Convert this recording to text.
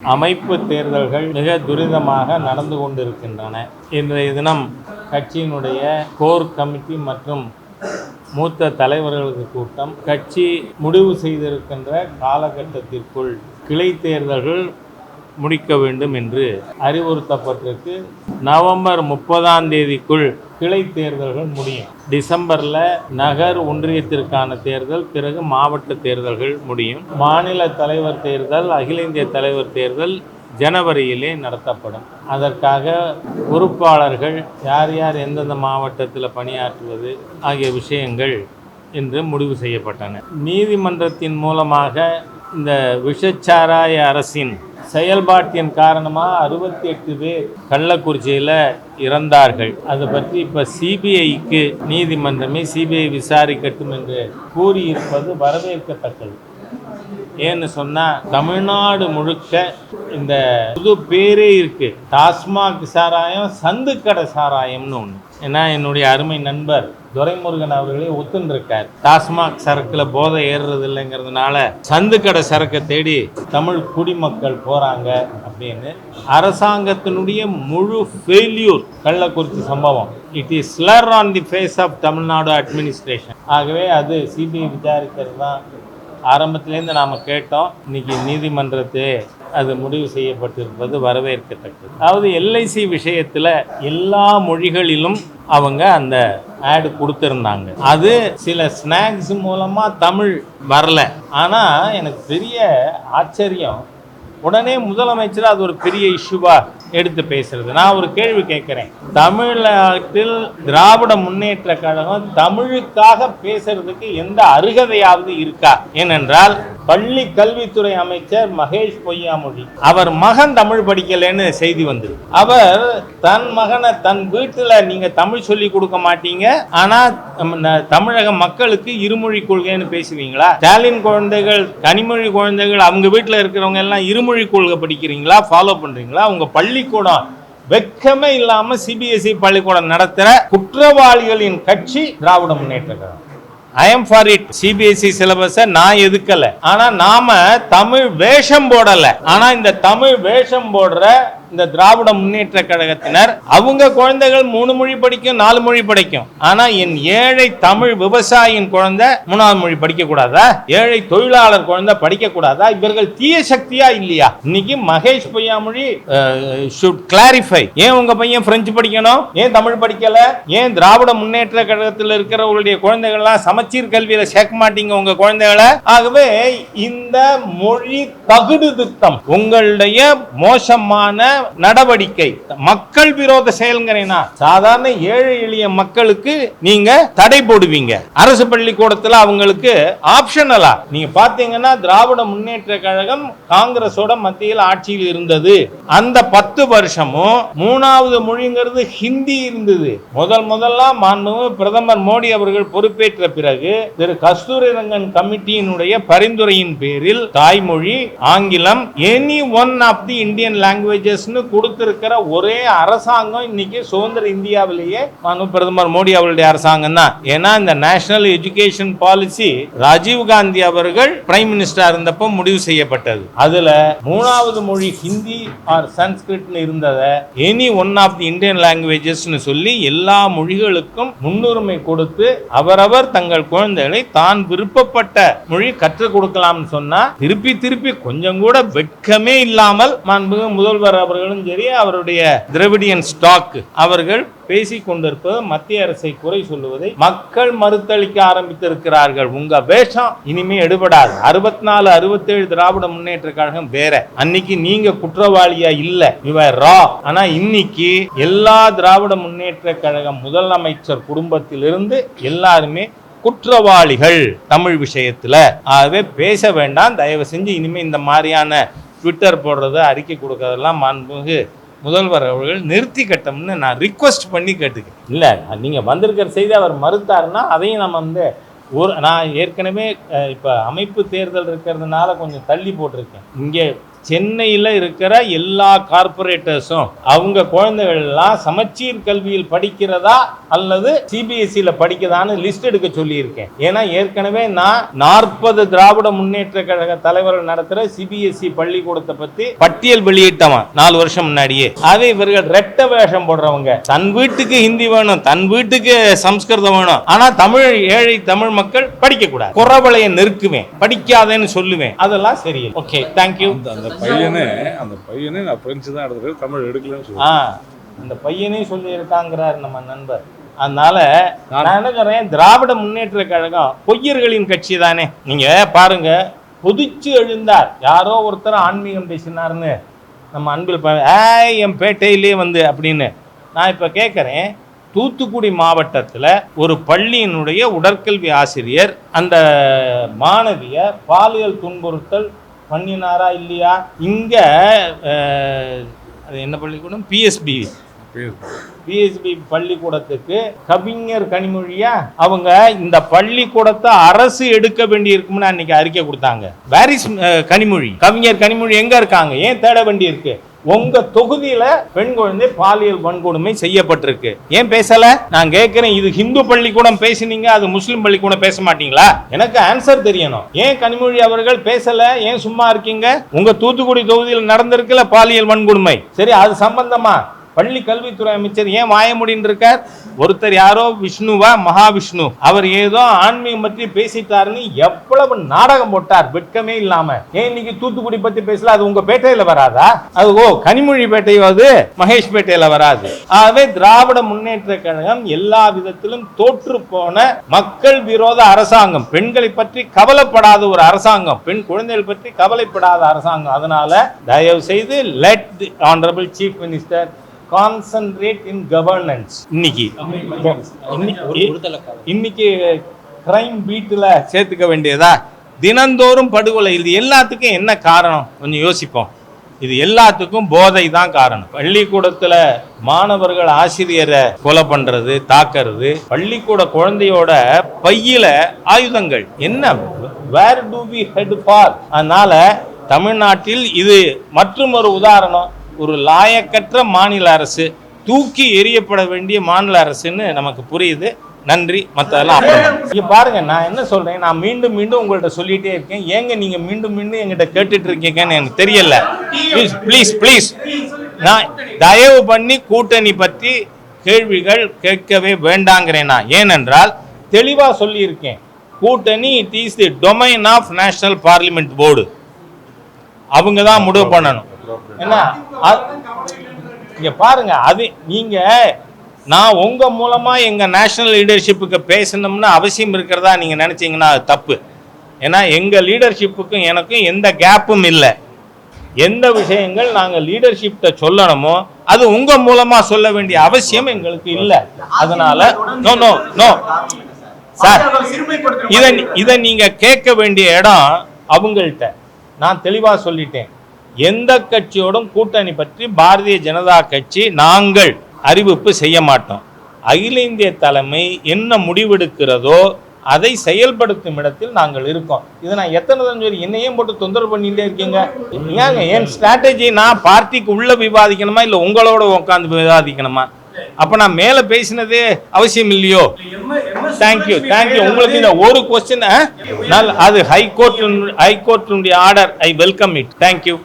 அமைப்பு தேர்தல்கள் மிக துரிதமாக நடந்து கொண்டிருக்கின்றன. இன்றைய தினம் கட்சியினுடைய கோர் கமிட்டி மற்றும் மூத்த தலைவர்களுக்கு கூட்டம் கட்சி முடிவு செய்திருக்கின்ற காலகட்டத்திற்குள் கிளை தேர்தல்கள் முடிக்க வேண்டும் என்று அறிவுறுத்தப்பட்டிருக்கு. நவம்பர் முப்பதாம் தேதிக்குள் கிளை தேர்தல்கள் முடியும். டிசம்பரில் நகர் ஒன்றியத்திற்கான தேர்தல் பிறகு மாவட்ட தேர்தல்கள் முடியும். மாநில தலைவர் தேர்தல் அகில இந்திய தலைவர் தேர்தல் ஜனவரியிலே நடத்தப்படும். அதற்காக பொறுப்பாளர்கள் யார் யார் எந்தெந்த மாவட்டத்தில் பணியாற்றுவது ஆகிய விஷயங்கள் என்று முடிவு செய்யப்பட்டன. நீதிமன்றத்தின் மூலமாக இந்த விஷச்சாராய அரசின் செயல்பாட்டின் காரணமாக அறுபத்தி எட்டு பேர் கள்ளக்குறிச்சியில் இறந்தார்கள். அதை பற்றி இப்போ சிபிஐக்கு நீதிமன்றமே சிபிஐ விசாரிக்கட்டும் என்று கூறியிருப்பது வரவேற்கத்தக்கது. ஏன்னு சொன்னால் தமிழ்நாடு முழுக்க இந்த புது பேரே இருக்குது டாஸ்மாக் சாராயம் சந்துக்கடை சாராயம்னு ஒன்று ஏன்னா என்னுடைய அருமை நண்பர் துரைமுருகன் அவர்களே ஒத்துன்றிருக்கார் டாஸ்மாக் சரக்குல போதை ஏறுறது இல்லைங்கிறதுனால சந்துக்கடை சரக்கை தேடி தமிழ் குடிமக்கள் போறாங்க அப்படின்னு அரசாங்கத்தினுடைய முழு ஃபெயில்யூர் கள்ளக்குறிச்சி சம்பவம். It is slur on the face of Tamil Nadu administration ஆகவே அது சிபிஐ விசாரிக்கிறது தான் ஆரம்பத்துலேருந்து நாம் கேட்டோம். இன்னைக்கு நீதிமன்றத்தை அது முடிவு செய்யப்பட்டிருப்பது வரவேற்கத்தக்கது. அதாவது எல்ஐசி விஷயத்தில் எல்லா மொழிகளிலும் அவங்க அந்த ஆடு கொடுத்துருந்தாங்க. அது சில ஸ்நாக்ஸ் மூலமாக தமிழ் வரல. ஆனால் எனக்கு பெரிய ஆச்சரியம். உடனே முதலமைச்சர் அது ஒரு பெரிய இஷ்யூவாக எடுத்து பேசுறது. நான் ஒரு கேள்வி கேட்குறேன். தமிழ்நாட்டில் திராவிட முன்னேற்ற கழகம் தமிழுக்காக பேசுறதுக்கு எந்த அருகதையாவது இருக்கா? ஏனென்றால் பள்ளி கல்வித்துறை அமைச்சர் மகேஷ் பொய்யாமொழி. அவர் மகன் தமிழ் படிக்கலைன்னு செய்தி வந்தது அவர் தன் மகனை தன் வீட்டில் நீங்க தமிழ் சொல்லி கொடுக்க மாட்டீங்க ஆனா தமிழக மக்களுக்கு இருமொழி கொள்கைன்னு பேசுவீங்களா? ஸ்டாலின் குழந்தைகள் கனிமொழி குழந்தைகள் அவங்க வீட்டில் இருக்கிறவங்க எல்லாம் இருமொழி கொள்கை படிக்கிறீங்களா? ஃபாலோ பண்றீங்களா? உங்க பள்ளிக்கூடம் வெக்கமே இல்லாம சிபிஎஸ்இ பள்ளிக்கூடம் நடத்துற குற்றவாளிகளின் கட்சி Dravida Munnetra Kazhagam. I am for it CBSE சிலபஸை நான் எதுக்கல? ஆனா நாம தமிழ் வேஷம் போடல. ஆனா இந்த தமிழ் வேஷம் போடுற இந்த திராவிட முன்னேற்ற கழகத்தினர் அவங்க குழந்தைகள் மூணு மொழி படிக்கும் நாலு மொழி படிக்கும். ஆனா என் ஏழை தமிழ் விவசாயியின் குழந்தை மூணாவது மொழி படிக்க கூடாதா ஏழை தொழிலாளர் குழந்தை படிக்க கூடாதா இவர்கள் தீய சக்தியா இல்லையா? இன்னைக்கு மகேஷ் பொய்யாமொழி ஷுட் கிளாரிஃபை ஏன் உங்க பையன் பிரெஞ்சு படிக்கணும்? ஏன் தமிழ் படிக்கல? ஏன் திராவிட முன்னேற்ற கழகத்தில் இருக்கிறவங்களுடைய குழந்தைகள்லாம் சமச்சீர் கல்வியில சேர்க்க மாட்டீங்க உங்க குழந்தைகளை? ஆகவே இந்த மொழி தகுடு திட்டம் உங்களுடைய மோசமான நடவடிக்கை. மக்கள் விரோத செயல்கிறேனா சாதாரண ஏழை எளிய மக்களுக்கு நீங்க தடை போடுவீங்க. அரசு பள்ளிக்கூடத்தில் அவங்களுக்கு ஆப்ஷனலா நீங்க பாத்தீங்கன்னா திராவிட முன்னேற்ற கழகம் காங்கிரஸோட மத்தியில் ஆட்சியில் இருந்தது. அந்த பத்து வருஷமும் மூணாவது மொழிங்கிறது ஹிந்தி இருந்தது. முதல் முதல்ல மாண்புமிகு பிரதமர் மோடி அவர்கள் பொறுப்பேற்ற பிறகு திரு கஸ்தூரி ரங்கன் கமிட்டியினுடைய பரிந்துரையின் பேரில் தாய்மொழி ஆங்கிலம் any one of the Indian languages லாங்குவேஜஸ்னு கொடுத்திருக்கிற ஒரே அரசாங்கம் இன்னைக்கு சுதந்திர இந்தியாவிலேயே பிரதமர் மோடி அவருடைய அரசாங்கம் தான். ஏன்னா இந்த national education policy Rajiv Gandhi அவர்கள் பிரைம் மினிஸ்டர் இருந்தப்போ முடிவு செய்யப்பட்டது. அதுல மூணாவது மொழி ஹிந்தி ஆர் சன்ஸ்கிரிட்னு இருந்ததை any one of the Indian லாங்குவேஜஸ்னு சொல்லி எல்லா மொழிகளுக்கும் முன்னுரிமை கொடுத்து அவரவர் தங்கள் குழந்தைகளை தான் விருப்பப்பட்ட மொழி கற்றுக் கொடுக்கலாம்னு சொன்னா திருப்பி திருப்பி கொஞ்சம் கூட வெட்கமே இல்லாமல் மாண்புமிகு முதல்வர் அவர்களும் சரி அவருடைய திரவிடியன் ஸ்டாக் அவர்கள் பேசிக் கொண்டிருப்பது மத்திய அரசை குறை சொல்லுவதை மக்கள் மறுத்தளிக்க ஆரம்பித்திருக்கிறார்கள். உங்க வேஷம் இனிமே எடுபடாது. அறுபத்தி நாலு அறுபத்தேழு திராவிட முன்னேற்ற கழகம் வேற. அன்னைக்கு நீங்க குற்றவாளியா இல்ல. இவ ரா ஆனா இன்னைக்கு எல்லா திராவிட முன்னேற்ற கழகம் முதலமைச்சர் குடும்பத்திலிருந்து எல்லாருமே குற்றவாளிகள் தமிழ் விஷயத்துல. ஆகவே பேச வேண்டாம். தயவு செஞ்சு இனிமே இந்த மாதிரியான ட்விட்டர் போடுறது அறிக்கை கொடுக்கறதெல்லாம் மாண்புமிகு முதல்வர் அவர்கள் நிறுத்தி கட்டம்னு நான் ரிக்வெஸ்ட் பண்ணி கேட்டுக்கிறேன். இல்லை நீங்கள் வந்திருக்கிற செய்தி அவர் மறுத்தாருன்னா அதையும் நம்ம வந்து ஒரு நான் ஏற்கனவே இப்போ அமைப்பு தேர்தல் இருக்கிறதுனால கொஞ்சம் தள்ளி போட்டிருக்கேன். இங்கே சென்னையில் இருக்கிற எல்லா கார்பரேட்டர்ஸும் அவங்க குழந்தைகள்லாம் சமச்சீர் கல்வியில் படிக்கிறதா அல்லது சிபிஎஸ்சியில் படிக்கிறதான்னு லிஸ்ட் எடுக்க சொல்லியிருக்கேன். ஏன்னா ஏற்கனவே நான் நாற்பது திராவிட முன்னேற்ற கழக தலைவர்கள் நடத்துகிற சிபிஎஸ்சி பள்ளிக்கூடத்தை பற்றி பட்டியல் வெளியிட்டவன் நாலு வருஷம் முன்னாடியே. அது இவர்கள் ரெட்ட வேஷம் போடுறவங்க. தன் வீட்டுக்கு ஹிந்தி வேணும் தன் வீட்டுக்கு சம்ஸ்கிருதம் வேணும். ஆனால் தமிழ் ஏழை தமிழ் மக்கள் படிக்கக்கூடாது. குறவளையை நெருக்குவேன் படிக்காதேன்னு சொல்லுவேன். அதெல்லாம் சரி ஓகே தேங்க்யூ அந்த பையனே அந்த பையனே நான் பிரெஞ்சு தான் எடுத்துருக்கேன் தமிழ் எடுக்கலன்னு ஆ சொல்லுவேன் அந்த பையனே சொல்லி இருக்காங்கிறார் நம்ம நண்பர். அதனால நான் சொல்றேன் திராவிட முன்னேற்ற கழகம் பொய்யர்களின் கட்சி தானே. நீங்க பாருங்க கொதிச்சு எழுந்தார். யாரோ ஒருத்தர் ஆன்மீகம் பேசினார்னு நம்ம அன்பில் ஏய் என் பேட்டையிலே வந்து அப்படின்னு நான் இப்போ கேட்குறேன் தூத்துக்குடி மாவட்டத்தில் ஒரு பள்ளியினுடைய உடற்கல்வி ஆசிரியர் அந்த மாணவிய பாலியல் துன்புறுத்தல் பண்ணினாரா இல்லையா? இங்கே அது என்ன பள்ளிக்கூடம்? பிஎஸ்பி பிஎஸ்பி பள்ளிக்கூடத்துக்கு கவிஞர் கனிமொழியா? அவங்க இந்த பள்ளிக்கூடத்தை அரசு எடுக்க வேண்டி இருக்கும்னு அன்னைக்கு அறிக்கை கொடுத்தாங்க. Where is Kanimozhi? கவிஞர் கனிமொழி எங்க இருக்காங்க? ஏன் தேட வேண்டி இருக்கு உங்க தொகுதியில பெண் குழந்தை பாலியல் வன்கொடுமை செய்யப்பட்டிருக்கு. ஏன் பேசல? நான் கேட்கிறேன் இது ஹிந்து பள்ளிக்கூடம் பேசுனீங்க அது முஸ்லீம் பள்ளிக்கூடம் பேச மாட்டீங்களா? எனக்கு ஆன்சர் தெரியணும். ஏன் கனிமொழி அவர்கள் பேசல? ஏன் சும்மா இருக்கீங்க? உங்க தூத்துக்குடி தொகுதியில் நடந்திருக்குல்ல பாலியல் வன்கொடுமை? சரி அது சம்பந்தமா? பள்ளி கல்வித்துறை அமைச்சர் ஏன் வாய முடின்னு இருக்கார்? ஒருத்தர் யாரோ விஷ்ணுவா? மகாவிஷ்ணு. அவர் ஏதோ ஆன்மீகம் பற்றி பேசிட்டாருன்னு எவ்வளவு நாடகம் போட்டார். வெட்கமே இல்லாம. ஏன் இன்னைக்கு தூத்துக்குடி பத்தி பேசல? அது உங்க பேட்டையில வராதா? அது ஓ கனிமொழி பேட்டையாவது மகேஷ் பேட்டையில வராது. ஆகவே திராவிட முன்னேற்ற கழகம் எல்லா விதத்திலும் தோற்று போன மக்கள் விரோத அரசாங்கம். பெண்களை பற்றி கவலைப்படாத ஒரு அரசாங்கம். பெண் குழந்தைகள் பற்றி கவலைப்படாத அரசாங்கம். அதனால தயவு செய்து let the honourable chief minister concentrate in governance இன்னைக்கு. இன்னைக்கு- இன்னைக்கு கிரைம் பீட்டில் சேர்த்துக்க வேண்டியதா? தினந்தோறும் படுகொலை. இது எல்லாத்துக்கும் என்ன காரணம்? கொஞ்சம் யோசிப்போம். இது எல்லாத்துக்கும் போதை தான் காரணம். பள்ளிக்கூடத்துல மாணவர்கள் ஆசிரியரை கொலை பண்றது தாக்குறது பள்ளிக்கூட குழந்தையோட பையில ஆயுதங்கள். என்ன? Where do we head for அதனால தமிழ்நாட்டில் இது மற்றும் ஒரு உதாரணம். ஒரு லாயக்கற்ற மாநில அரசு தூக்கி எரியப்பட வேண்டிய மாநில அரசுன்னு நமக்கு புரியுது. நன்றி. மற்றதெல்லாம் இங்கே பாருங்க நான் என்ன சொல்றேன்? நான் மீண்டும் மீண்டும் உங்கள்கிட்ட சொல்லிட்டே இருக்கேன். ஏங்க நீங்க மீண்டும் மீண்டும் எங்கிட்ட கேட்டுட்டு இருக்கீங்கன்னு எனக்கு தெரியல. ப்ளீஸ் ப்ளீஸ் ப்ளீஸ் நான் தயவு பண்ணி கூட்டணி பற்றி கேள்விகள் கேட்கவே வேண்டாங்கிறேன் நான். ஏனென்றால் தெளிவாக சொல்லியிருக்கேன். கூட்டணி it is the domain of national parliament board அவங்க தான் முடிவு பண்ணணும். என்ன அ- பாருங்க அது நீங்க நான் உங்க மூலமா எங்க நேஷனல் லீடர்ஷிப்புக்கு பேசணும்னு அவசியம் இருக்கிறதா நீங்க நினைச்சீங்கன்னா அது தப்பு. ஏன்னா எங்க லீடர்ஷிப்புக்கும் எனக்கும் எந்த கேப்பும் இல்லை. எந்த விஷயங்கள் நாங்கள் லீடர்ஷிப்ட சொல்லணுமோ அது உங்க மூலமா சொல்ல வேண்டிய அவசியம் எங்களுக்கு இல்லை. அதனால நோ நோ நோ சார் இதை இதை நீங்க கேட்க வேண்டிய இடம் அவங்கள்ட்ட. நான் தெளிவா சொல்லிட்டேன். எந்த கட்சியோடும் கூட்டணி பற்றி பாரதிய ஜனதா கட்சி நாங்கள் அறிவிப்பு செய்ய மாட்டோம். அகில இந்திய தலைமை என்ன முடிவெடுக்கிறதோ அதை செயல்படுத்தும் இடத்தில் நாங்கள் இருக்கோம். இதை நான் எத்தனை தான் சொல்லி என்னையும் போட்டு தொந்தரவு பண்ணிட்டே இருக்கீங்க? ஏங்க என் ஸ்ட்ராட்டஜி நான் பார்ட்டிக்கு உள்ள விவாதிக்கணுமா இல்லை உங்களோட உட்காந்து விவாதிக்கணுமா? அப்போ நான் மேலே பேசினதே அவசியம் இல்லையோ? தேங்க்யூ தேங்க்யூ உங்களுக்கு இந்த ஒரு கொஸ்டின் அது high court ஹைகோர்ட்டினுடைய order I welcome it thank you